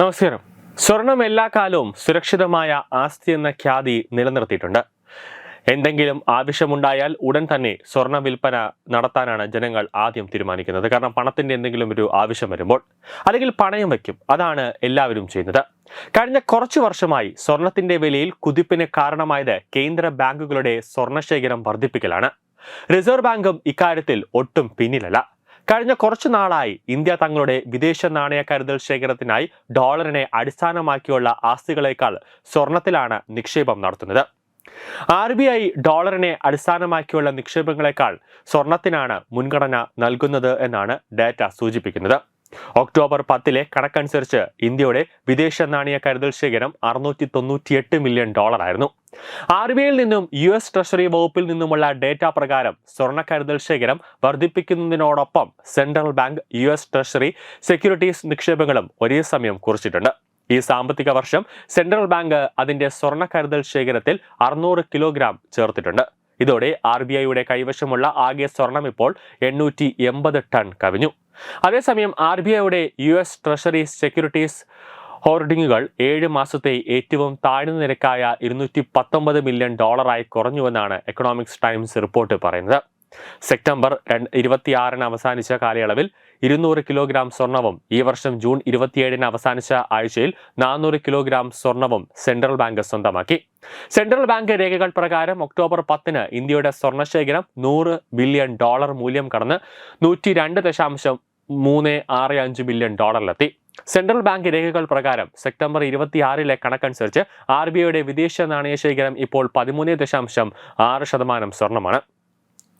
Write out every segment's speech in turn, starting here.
നമസ്കാരം. സ്വർണം എല്ലാ കാലവും സുരക്ഷിതമായ ആസ്തി എന്ന ഖ്യാതി നിലനിർത്തിയിട്ടുണ്ട്. എന്തെങ്കിലും ആവശ്യമുണ്ടായാൽ ഉടൻ തന്നെ സ്വർണ വിൽപ്പന നടത്താനാണ് ജനങ്ങൾ ആദ്യം തീരുമാനിക്കുന്നത്. കാരണം പണത്തിന്റെ എന്തെങ്കിലും ഒരു ആവശ്യം വരുമ്പോൾ അല്ലെങ്കിൽ പണയം വയ്ക്കും. അതാണ് എല്ലാവരും ചെയ്യുന്നത്. കഴിഞ്ഞ കുറച്ചു വർഷമായി സ്വർണത്തിന്റെ വിലയിൽ കുതിപ്പിന് കാരണമായത് കേന്ദ്ര ബാങ്കുകളുടെ സ്വർണശേഖരം വർദ്ധിപ്പിക്കലാണ്. റിസർവ് ബാങ്കും ഇക്കാര്യത്തിൽ ഒട്ടും പിന്നിലല്ല. കഴിഞ്ഞ കുറച്ചു നാളായി ഇന്ത്യ തങ്ങളുടെ വിദേശ നാണയ കരുതൽ ശേഖരത്തിനായി ഡോളറിനെ അടിസ്ഥാനമാക്കിയുള്ള ആസ്തികളേക്കാൾ സ്വർണത്തിലാണ് നിക്ഷേപം നടത്തുന്നത്. ആർ ബി ഐ ഡോളറിനെ അടിസ്ഥാനമാക്കിയുള്ള നിക്ഷേപങ്ങളെക്കാൾ സ്വർണത്തിനാണ് മുൻഗണന നൽകുന്നത് എന്നാണ് ഡാറ്റ സൂചിപ്പിക്കുന്നത്. ഒക്ടോബർ പത്തിലെ കണക്കനുസരിച്ച് ഇന്ത്യയുടെ വിദേശ നാണയ കരുതൽ ശേഖരം അറുന്നൂറ്റി തൊണ്ണൂറ്റിയെട്ട് മില്യൺ ഡോളർ ആയിരുന്നു ആർ ബി ഐയിൽ നിന്നും യു എസ് ട്രഷറി വകുപ്പിൽ നിന്നുമുള്ള ഡേറ്റ പ്രകാരം സ്വർണ കരുതൽ ശേഖരം വർദ്ധിപ്പിക്കുന്നതിനോടൊപ്പം central bank U S treasury securities നിക്ഷേപങ്ങളും ഒരേ സമയം കുറിച്ചിട്ടുണ്ട്. ഈ സാമ്പത്തിക വർഷം സെൻട്രൽ ബാങ്ക് അതിന്റെ സ്വർണ കരുതൽ ശേഖരത്തിൽ അറുന്നൂറ് കിലോഗ്രാം ചേർത്തിട്ടുണ്ട്. ഇതോടെ ആർ ബി ഐയുടെ കൈവശമുള്ള ആകെ സ്വർണം ഇപ്പോൾ എണ്ണൂറ്റി എൺപത് ടൺ കവിഞ്ഞു. അതേസമയം ആർ ബി ഐയുടെ യു എസ് ട്രഷറി സെക്യൂരിറ്റീസ് ഹോർഡിങ്ങുകൾ ഏഴ് മാസത്തെ ഏറ്റവും താഴ്ന്ന നിരക്കായ ഇരുന്നൂറ്റി പത്തൊമ്പത് മില്യൺ ഡോളറായി കുറഞ്ഞുവെന്നാണ് എക്കണോമിക്സ് ടൈംസ് റിപ്പോർട്ട് പറയുന്നത്. സെപ്റ്റംബർ ഇരുപത്തിയാറിന് അവസാനിച്ച കാലയളവിൽ ഇരുന്നൂറ് കിലോഗ്രാം സ്വർണവും ഈ വർഷം ജൂൺ ഇരുപത്തിയേഴിന് അവസാനിച്ച ആഴ്ചയിൽ നാനൂറ് കിലോഗ്രാം സ്വർണവും സെൻട്രൽ ബാങ്ക് സ്വന്തമാക്കി. സെൻട്രൽ ബാങ്ക് രേഖകൾ പ്രകാരം ഒക്ടോബർ പത്തിന് ഇന്ത്യയുടെ സ്വർണശേഖരം നൂറ് ബില്യൺ ഡോളർ മൂല്യം കടന്ന് നൂറ്റി രണ്ട് ദശാംശം മൂന്ന് ആറ് അഞ്ച് ബില്യൺ ഡോളറിലെത്തി. സെൻട്രൽ ബാങ്ക് രേഖകൾ പ്രകാരം സെപ്റ്റംബർ ഇരുപത്തിയാറിലെ കണക്കനുസരിച്ച് ആർ ബി ഐയുടെ വിദേശ നാണയ ശേഖരം ഇപ്പോൾ പതിമൂന്ന് ദശാംശം ആറ് ശതമാനം സ്വർണമാണ്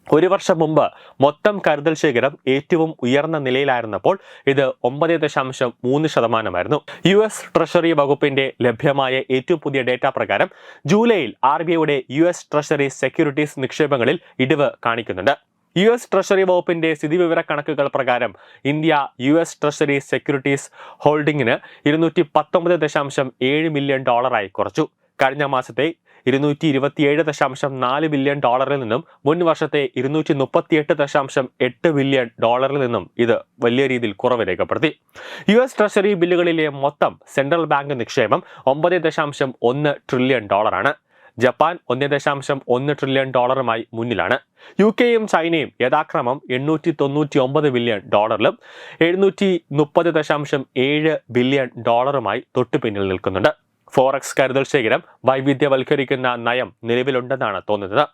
ഒരു വർഷം മുമ്പ് മൊത്തം കരുതൽ ശേഖരം ഏറ്റവും ഉയർന്ന നിലയിലായിരുന്നപ്പോൾ ഇത് ഒമ്പത് ദശാംശം മൂന്ന് ശതമാനമായിരുന്നു. യു എസ് ട്രഷറി വകുപ്പിന്റെ ലഭ്യമായ ഏറ്റവും പുതിയ ഡേറ്റ പ്രകാരം ജൂലൈയിൽ ആർ ബി ഐയുടെ യു എസ് ട്രഷറി സെക്യൂരിറ്റീസ് നിക്ഷേപങ്ങളിൽ ഇടിവ് കാണിക്കുന്നുണ്ട്. യു എസ് ട്രഷറി വകുപ്പിന്റെ സ്ഥിതിവിവര കണക്കുകൾ പ്രകാരം India U S treasury securities ഹോൾഡിംഗിന് ഇരുന്നൂറ്റി പത്തൊമ്പത് ദശാംശം ഏഴ് മില്യൺ ഡോളറായി കുറച്ചു. കഴിഞ്ഞ മാസത്തെ ഇരുന്നൂറ്റി ഇരുപത്തിയേഴ് ദശാംശം നാല് ബില്യൺ ഡോളറിൽ നിന്നും മുൻ വർഷത്തെ ഇരുന്നൂറ്റി മുപ്പത്തിയെട്ട് ദശാംശം എട്ട് ബില്യൺ ഡോളറിൽ നിന്നും ഇത് വലിയ രീതിയിൽ കുറവ് രേഖപ്പെടുത്തി. യു എസ് ട്രഷറി ബില്ലുകളിലെ മൊത്തം സെൻട്രൽ ബാങ്ക് നിക്ഷേപം ഒമ്പത് ദശാംശം ഒന്ന് ട്രില്യൺ ഡോളറാണ്. ജപ്പാൻ ഒന്ന് ദശാംശം ഒന്ന് ട്രില്യൺ ഡോളറുമായി മുന്നിലാണ്. യു കെയും ചൈനയും യഥാക്രമം എണ്ണൂറ്റി തൊണ്ണൂറ്റി ഒമ്പത് ബില്യൺ ഡോളറിലും എഴുന്നൂറ്റി മുപ്പത് ദശാംശം ഏഴ് ബില്യൺ ഡോളറുമായി തൊട്ടുപിന്നിൽ നിൽക്കുന്നുണ്ട്. ഫോറക്സ് കരുതൽ ശേഖരം വൈവിധ്യവൽക്കരിക്കുന്ന നയം നിലവിലുണ്ടെന്നാണ് തോന്നുന്നത്.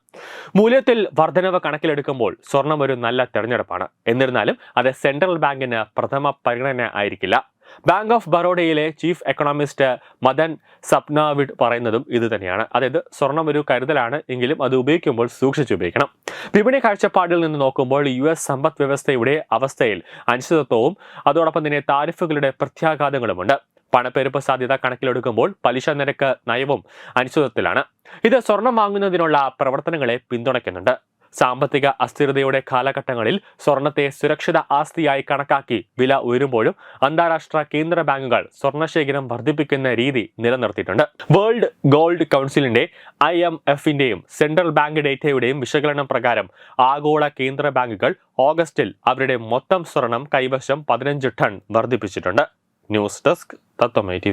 മൂല്യത്തിൽ വർധനവ് കണക്കിലെടുക്കുമ്പോൾ സ്വർണം ഒരു നല്ല തെരഞ്ഞെടുപ്പാണ്. എന്നിരുന്നാലും അത് സെൻട്രൽ ബാങ്കിന് പ്രഥമ പരിഗണന ആയിരിക്കില്ല. ബാങ്ക് ഓഫ് ബറോഡയിലെ ചീഫ് എക്കണോമിസ്റ്റ് മദൻ സപ്നാവിഡ് പറയുന്നതും ഇത് തന്നെയാണ്. അതായത് സ്വർണം ഒരു കരുതലാണ് എങ്കിലും അത് ഉപയോഗിക്കുമ്പോൾ സൂക്ഷിച്ചുപയോഗിക്കണം വിപണി കാഴ്ചപ്പാടിൽ നിന്ന് നോക്കുമ്പോൾ യു എസ് സമ്പദ് വ്യവസ്ഥയുടെ അവസ്ഥയിൽ അനിശ്ചിതത്വവും അതോടൊപ്പം തന്നെ താരിഫുകളുടെ പ്രത്യാഘാതങ്ങളുമുണ്ട്. പണപ്പെരുപ്പ് സാധ്യത കണക്കിലെടുക്കുമ്പോൾ പലിശ നിരക്ക് നയവും അനിശ്ചിതത്വത്തിലാണ് ഇത് സ്വർണം വാങ്ങുന്നതിനുള്ള പ്രവർത്തനങ്ങളെ പിന്തുണയ്ക്കുന്നുണ്ട്. സാമ്പത്തിക അസ്ഥിരതയുടെ കാലഘട്ടങ്ങളിൽ സ്വർണത്തെ സുരക്ഷിത ആസ്തിയായി കണക്കാക്കി വില ഉയരുമ്പോഴും അന്താരാഷ്ട്ര കേന്ദ്ര ബാങ്കുകൾ സ്വർണശേഖരം വർദ്ധിപ്പിക്കുന്ന രീതി നിലനിർത്തിയിട്ടുണ്ട്. വേൾഡ് ഗോൾഡ് കൗൺസിലിന്റെ ഐ എം എഫിന്റെയും സെൻട്രൽ ബാങ്ക് ഡേറ്റയുടെയും വിശകലനം പ്രകാരം ആഗോള കേന്ദ്ര ബാങ്കുകൾ ഓഗസ്റ്റിൽ അവരുടെ മൊത്തം സ്വർണം കൈവശം പതിനഞ്ച് ടൺ വർദ്ധിപ്പിച്ചിട്ടുണ്ട്. ന്യൂസ് ഡെസ്ക് തത്വമൈ ടി